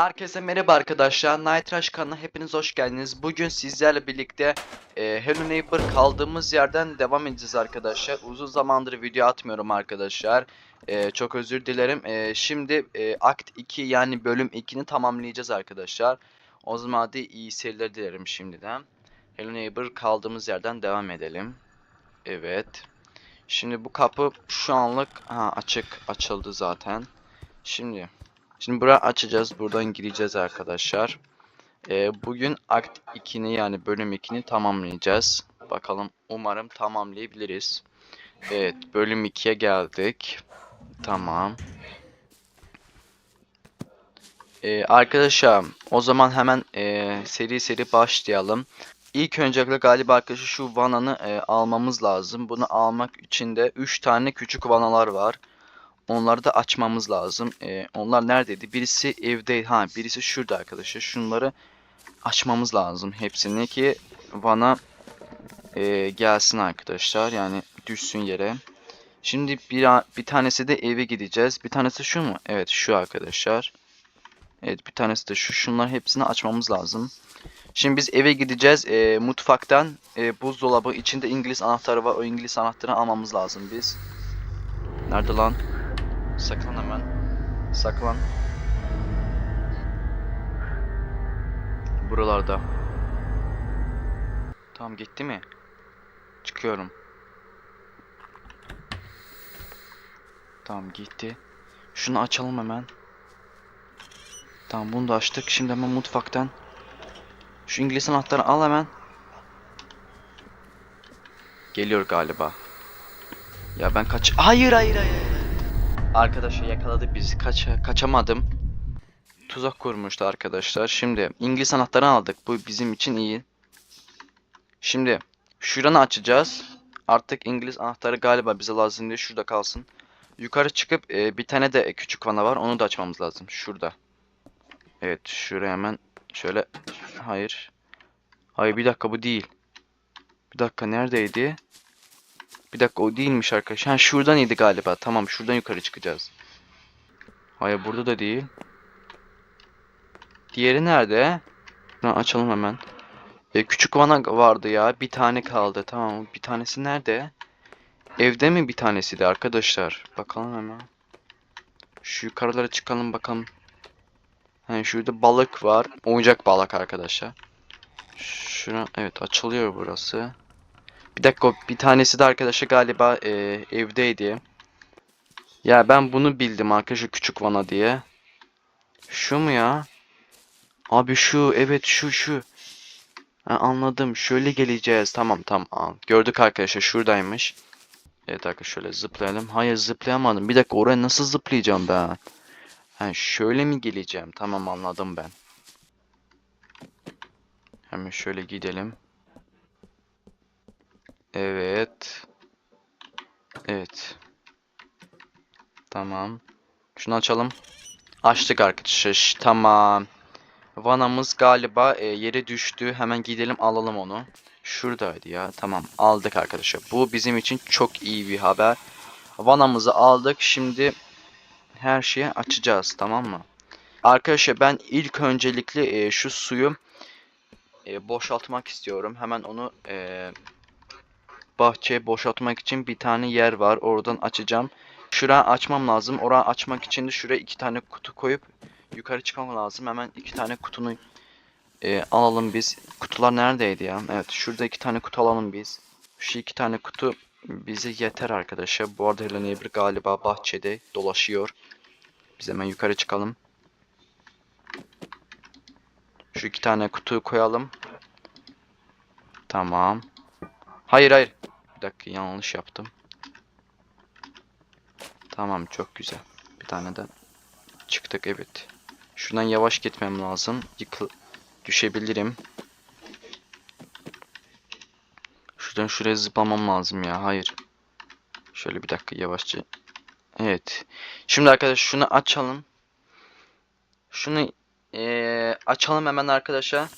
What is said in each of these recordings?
Herkese merhaba arkadaşlar. Night Rush kanalına hepiniz hoş geldiniz. Bugün sizlerle birlikte e, Hello Neighbor kaldığımız yerden devam edeceğiz arkadaşlar. Uzun zamandır video atmıyorum arkadaşlar. E, çok özür dilerim. E, şimdi e, Act 2 yani bölüm 2'ni tamamlayacağız arkadaşlar. O zaman hadi iyi seyirler dilerim şimdiden. Hello Neighbor kaldığımız yerden devam edelim. Evet. Şimdi bu kapı şu anlık ha, açık açıldı zaten. Şimdi Şimdi burayı açacağız. Buradan gireceğiz arkadaşlar. Ee, bugün Akt 2'ni yani bölüm 2'ni tamamlayacağız. Bakalım umarım tamamlayabiliriz. Evet bölüm 2'ye geldik. Tamam. Ee, arkadaşlar o zaman hemen e, seri seri başlayalım. İlk öncelikle galiba arkadaşlar şu vananı e, almamız lazım. Bunu almak için de 3 tane küçük vanalar var. Onları da açmamız lazım. Ee, onlar neredeydi? Birisi evde. Ha birisi şurada arkadaşlar. Şunları açmamız lazım. Hepsini ki bana e, gelsin arkadaşlar. Yani düşsün yere. Şimdi bir, bir tanesi de eve gideceğiz. Bir tanesi şu mu? Evet şu arkadaşlar. Evet bir tanesi de şu. Şunlar hepsini açmamız lazım. Şimdi biz eve gideceğiz. E, mutfaktan e, buzdolabı içinde İngiliz anahtarı var. O İngiliz anahtarını almamız lazım biz. Nerede lan? Saklan hemen. Saklan. Buralarda. Tamam gitti mi? Çıkıyorum. Tamam gitti. Şunu açalım hemen. Tamam bunu da açtık. Şimdi hemen mutfaktan. Şu İngiliz anahtarını al hemen. Geliyor galiba. Ya ben kaç... Hayır hayır hayır. Arkadaşlar yakaladı bizi. Kaç kaçamadım. Tuzak kurmuştu arkadaşlar. Şimdi İngiliz anahtarını aldık. Bu bizim için iyi. Şimdi şuranı açacağız. Artık İngiliz anahtarı galiba bize lazım diye şurada kalsın. Yukarı çıkıp e, bir tane de küçük vana var. Onu da açmamız lazım. Şurada. Evet şuraya hemen şöyle. Hayır. Hayır bir dakika bu değil. Bir dakika neredeydi? Bir dakika o değilmiş arkadaşlar. Ha şuradan iyiydi galiba. Tamam şuradan yukarı çıkacağız. Hayır burada da değil. Diğeri nerede? Şunu açalım hemen. E, küçük vana vardı ya. Bir tane kaldı. Tamam bir tanesi nerede? Evde mi bir tanesi de arkadaşlar? Bakalım hemen. Şu yukarılara çıkalım bakalım. Ha, şurada balık var. Oyuncak balık arkadaşlar. Şuna evet açılıyor burası. Bir dakika bir tanesi de arkadaşa galiba e, evdeydi. Ya ben bunu bildim arkadaşlar küçük vana diye. Şu mu ya? Abi şu evet şu şu. Ha, anladım. Şöyle geleceğiz. Tamam tamam. Gördük arkadaşlar şuradaymış. Evet arkadaşlar şöyle zıplayalım. Hayır zıplayamadım. Bir dakika oraya nasıl zıplayacağım ben? Ha, şöyle mi geleceğim? Tamam anladım ben. Hemen şöyle gidelim. Evet. Evet. Tamam. Şunu açalım. Açtık arkadaşlar. Tamam. Vanamız galiba e, yere düştü. Hemen gidelim alalım onu. Şuradaydı ya. Tamam. Aldık arkadaşlar. Bu bizim için çok iyi bir haber. Vanamızı aldık. Şimdi her şeyi açacağız. Tamam mı? Arkadaşlar ben ilk öncelikle e, şu suyu e, boşaltmak istiyorum. Hemen onu e, bahçeye boşaltmak için bir tane yer var. Oradan açacağım. Şurayı açmam lazım. Orayı açmak için de şuraya iki tane kutu koyup yukarı çıkmam lazım. Hemen iki tane kutunu e, alalım biz. Kutular neredeydi ya? Evet şurada iki tane kutu alalım biz. Şu iki tane kutu bize yeter arkadaşlar. Bu arada Hello Neighbor galiba bahçede dolaşıyor. Biz hemen yukarı çıkalım. Şu iki tane kutuyu koyalım. Tamam. Hayır hayır. Bir dakika yanlış yaptım. Tamam çok güzel. Bir tane de çıktık evet. Şuradan yavaş gitmem lazım. Yıkıl düşebilirim. Şuradan şuraya zıplamam lazım ya. Hayır. Şöyle bir dakika yavaşça. Evet. Şimdi arkadaşlar şunu açalım. Şunu ee, açalım hemen arkadaşlar.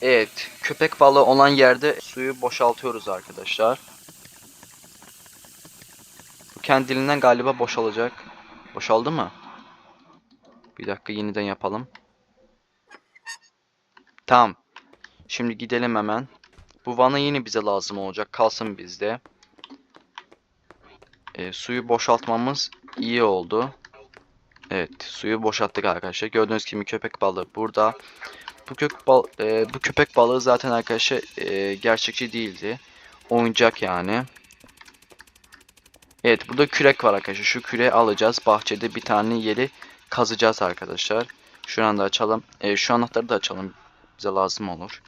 Evet, köpek balığı olan yerde suyu boşaltıyoruz arkadaşlar. Bu kendiliğinden galiba boşalacak. Boşaldı mı? Bir dakika yeniden yapalım. Tamam. Şimdi gidelim hemen. Bu vana yine bize lazım olacak. Kalsın bizde. E, suyu boşaltmamız iyi oldu. Evet, suyu boşalttık arkadaşlar. Gördüğünüz gibi köpek balığı burada. Bu köpek bal e, bu köpek balığı zaten arkadaşlar e, gerçekçi değildi. Oyuncak yani. Evet, burada kürek var arkadaşlar. Şu küreği alacağız. Bahçede bir tane yeri kazacağız arkadaşlar. Şu anda açalım. E, şu anahtarı da açalım. Bize lazım olur.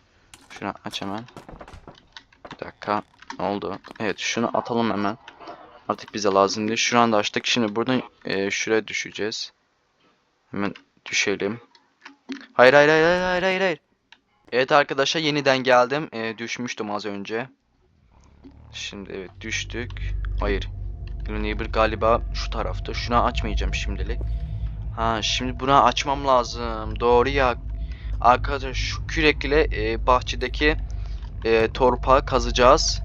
Şunu aç hemen. Bir dakika. Ne oldu? Evet, şunu atalım hemen. Artık bize lazım değil. Şu anda açtık. Şimdi buradan e, şuraya düşeceğiz. Hemen düşelim. Hayır hayır hayır hayır hayır hayır. Evet arkadaşlar yeniden geldim. E, düşmüştüm az önce. Şimdi evet düştük. Hayır. Neighbor galiba şu tarafta. Şunu açmayacağım şimdilik. Ha şimdi bunu açmam lazım. Doğru ya. Arkadaşlar şu kürekle e, bahçedeki e, torpağı kazacağız.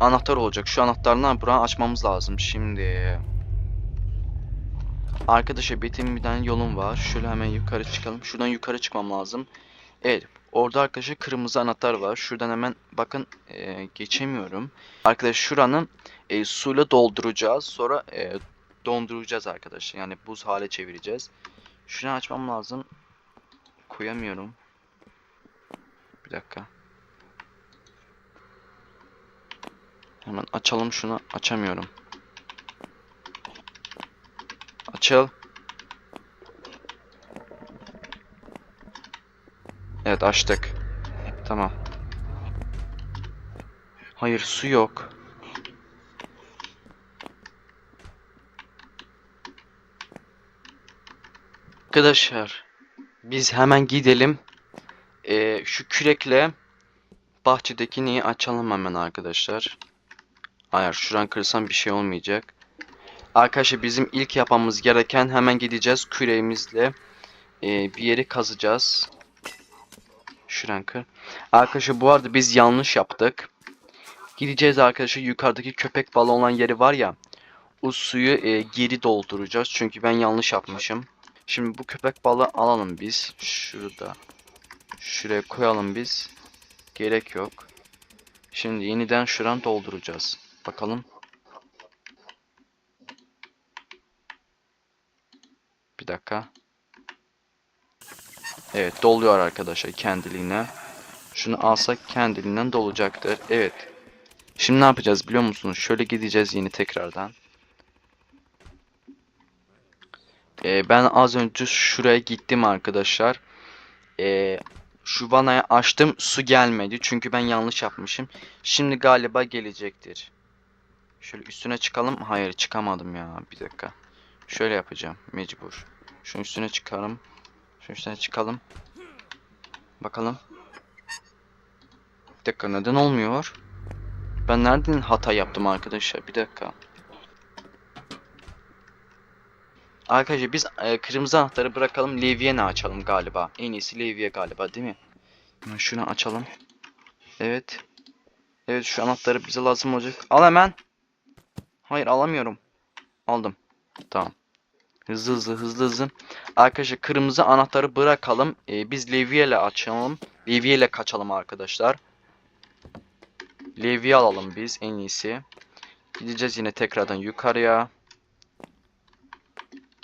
Anahtar olacak. Şu anahtarla buranı açmamız lazım şimdi. Arkadaşlar benim bir tane yolum var. Şöyle hemen yukarı çıkalım. Şuradan yukarı çıkmam lazım. Evet. Orada arkadaşlar kırmızı anahtar var. Şuradan hemen bakın e, geçemiyorum. Arkadaşlar şuranın e, suyla dolduracağız. Sonra e, donduracağız arkadaşlar. Yani buz hale çevireceğiz. Şunu açmam lazım. Koyamıyorum. Bir dakika. Hemen açalım şunu. Açamıyorum. Açıl. Evet açtık. Tamam. Hayır su yok. Arkadaşlar biz hemen gidelim. Ee, şu kürekle bahçedekini açalım hemen arkadaşlar. Hayır şuradan kırsam bir şey olmayacak. Arkadaşlar bizim ilk yapmamız gereken hemen gideceğiz küreğimizle e, bir yeri kazacağız. Şuradan kır. Arkadaşlar bu arada biz yanlış yaptık. Gideceğiz arkadaşlar yukarıdaki köpek balığı olan yeri var ya. O suyu e, geri dolduracağız. Çünkü ben yanlış yapmışım. Şimdi bu köpek balığı alalım biz. Şurada. Şuraya koyalım biz. Gerek yok. Şimdi yeniden şuran dolduracağız. Bakalım. Bir dakika. Evet doluyor arkadaşlar kendiliğine. Şunu alsak kendiliğinden dolacaktır. Evet. Şimdi ne yapacağız biliyor musunuz? Şöyle gideceğiz yine tekrardan. Ee, ben az önce şuraya gittim arkadaşlar. Ee, şu vanayı açtım su gelmedi. Çünkü ben yanlış yapmışım. Şimdi galiba gelecektir. Şöyle üstüne çıkalım. Hayır çıkamadım ya. Bir dakika. Şöyle yapacağım. Mecbur. Şunun üstüne çıkarım. Şunun üstüne çıkalım. Bakalım. Bir dakika neden olmuyor? Ben nereden hata yaptım arkadaşlar? Bir dakika. Arkadaşlar biz e, kırmızı anahtarı bırakalım. Levye'ni açalım galiba. En iyisi levye galiba değil mi? Şunu açalım. Evet. Evet şu anahtarı bize lazım olacak. Al hemen. Hayır alamıyorum. Aldım. Tamam. Hızlı hızlı hızlı hızlı. Arkadaşlar kırmızı anahtarı bırakalım. Ee, biz levye ile açalım. Levye ile kaçalım arkadaşlar. Levye alalım biz en iyisi. Gideceğiz yine tekrardan yukarıya.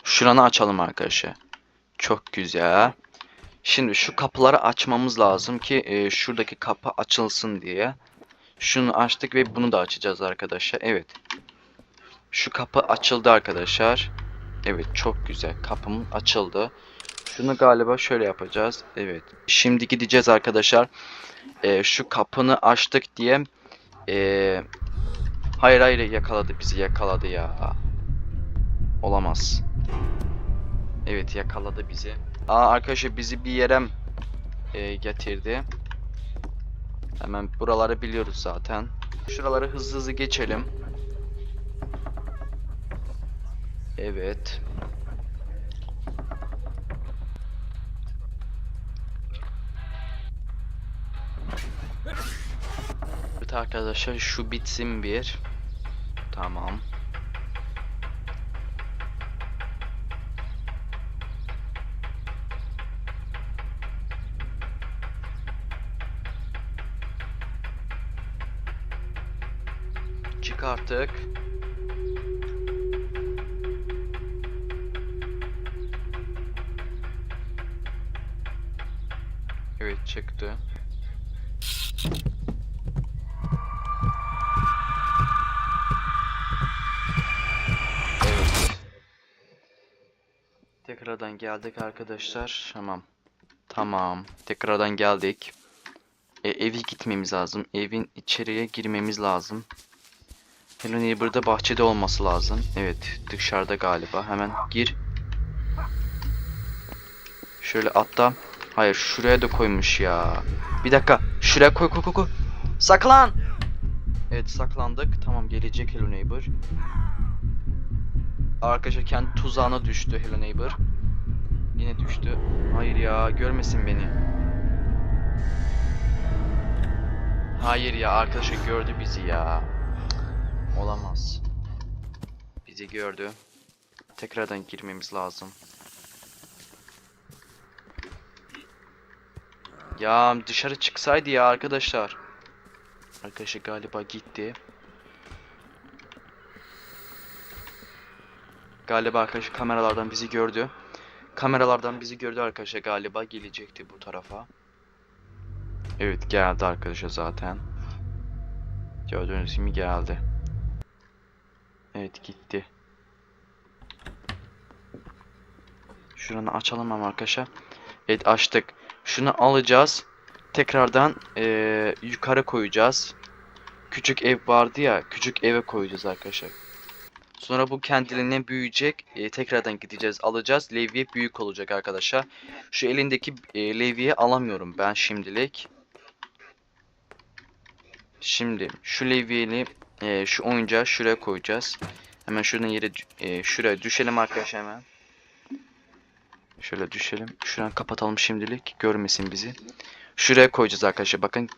Şuranı açalım arkadaşlar. Çok güzel. Şimdi şu kapıları açmamız lazım ki e, şuradaki kapı açılsın diye. Şunu açtık ve bunu da açacağız arkadaşlar. Evet. Şu kapı açıldı arkadaşlar. Evet çok güzel. Kapım açıldı. Şunu galiba şöyle yapacağız. Evet. Şimdi gideceğiz arkadaşlar. E, şu kapını açtık diye. E, hayır hayır yakaladı bizi yakaladı ya. Olamaz. Evet yakaladı bizi. Aa arkadaşlar bizi bir yere e, getirdi. Hemen buraları biliyoruz zaten. Şuraları hızlı hızlı geçelim. Evet. Evet arkadaşlar şu bitsin bir. Tamam. Çık artık. Evet çıktı. Evet. Tekrardan geldik arkadaşlar. Tamam. Tamam. Tekrardan geldik. E, evi gitmemiz lazım. Evin içeriye girmemiz lazım. Hello Neighbor'da bahçede olması lazım. Evet dışarıda galiba. Hemen gir. Şöyle atla. Hayır şuraya da koymuş ya. Bir dakika. Şuraya koy koy koy koy. Saklan. Evet saklandık. Tamam gelecek Hello Neighbor. Arkadaşlar kendi tuzağına düştü Hello Neighbor. Yine düştü. Hayır ya görmesin beni. Hayır ya arkadaşı gördü bizi ya. Olamaz. Bizi gördü. Tekrardan girmemiz lazım. Ya dışarı çıksaydı ya arkadaşlar. Arkadaşı galiba gitti. Galiba arkadaşı kameralardan bizi gördü. Kameralardan bizi gördü arkadaşlar galiba gelecekti bu tarafa. Evet geldi arkadaşa zaten. Gördüğünüz gibi geldi. Evet gitti. Şuranı açalım ama arkadaşlar. Evet açtık. Şunu alacağız. Tekrardan eee, yukarı koyacağız. Küçük ev vardı ya. Küçük eve koyacağız arkadaşlar. Sonra bu kendiliğinden büyüyecek. Eee, tekrardan gideceğiz alacağız. Levye büyük olacak arkadaşlar. Şu elindeki eee levyeyi alamıyorum ben şimdilik. Şimdi şu levyeyi eee, şu oyuncağı şuraya koyacağız. Hemen şuradan yere eee, şuraya düşelim arkadaşlar hemen. Şöyle düşelim. Şuradan kapatalım şimdilik. Görmesin bizi. Şuraya koyacağız arkadaşlar. Bakın.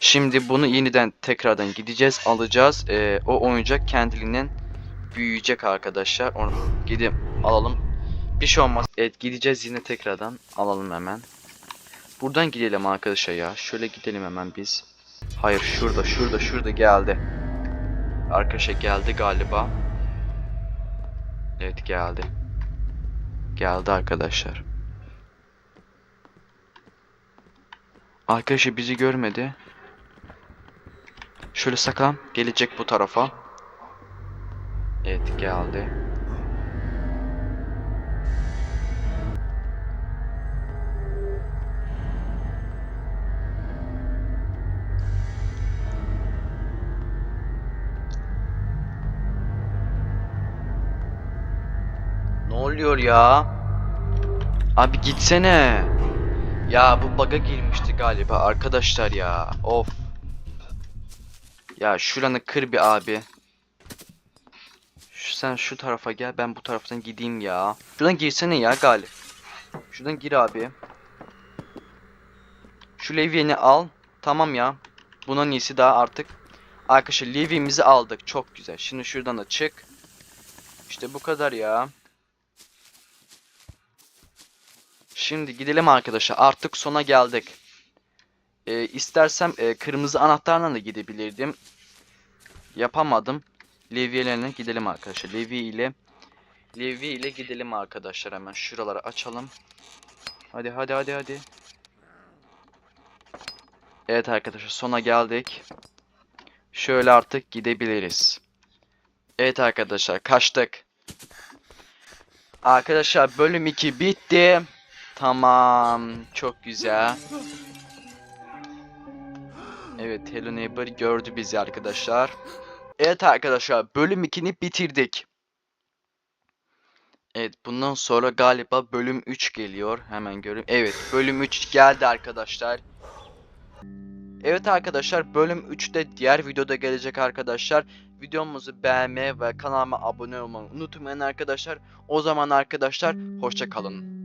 Şimdi bunu yeniden tekrardan gideceğiz. Alacağız. Eee, o oyuncak kendiliğinden büyüyecek arkadaşlar. Onu gidip alalım. Bir şey olmaz. Evet gideceğiz yine tekrardan. Alalım hemen. Buradan gidelim arkadaşlar ya. Şöyle gidelim hemen biz. Hayır şurada şurada şurada geldi. Arkadaşlar geldi galiba. Evet geldi. Geldi arkadaşlar. Arkadaşı bizi görmedi. Şöyle saklan. Gelecek bu tarafa. Evet geldi. Ne oluyor ya? Abi gitsene. Ya bu bug'a girmişti galiba arkadaşlar ya. Of. Ya şuranı kır bir abi. Şu, sen şu tarafa gel ben bu taraftan gideyim ya. Şuradan girsene ya Galip. Şuradan gir abi. Şu levyeni al. Tamam ya. Bunun iyisi daha artık. Arkadaşlar levyemizi aldık. Çok güzel. Şimdi şuradan da çık. İşte bu kadar ya. Şimdi gidelim arkadaşlar. Artık sona geldik. Ee, istersem e, kırmızı anahtarla da gidebilirdim. Yapamadım. Levyelerine gidelim arkadaşlar. Levye ile Levye ile gidelim arkadaşlar hemen. Şuraları açalım. Hadi hadi hadi hadi. Evet arkadaşlar sona geldik. Şöyle artık gidebiliriz. Evet arkadaşlar kaçtık. Arkadaşlar bölüm 2 bitti. Tamam. Çok güzel. Evet Hello Neighbor gördü bizi arkadaşlar. Evet arkadaşlar bölüm 2'ni bitirdik. Evet bundan sonra galiba bölüm 3 geliyor. Hemen göreyim. Evet bölüm 3 geldi arkadaşlar. Evet arkadaşlar bölüm 3'te diğer videoda gelecek arkadaşlar. Videomuzu beğenmeyi ve kanalıma abone olmayı unutmayın arkadaşlar. O zaman arkadaşlar hoşça kalın.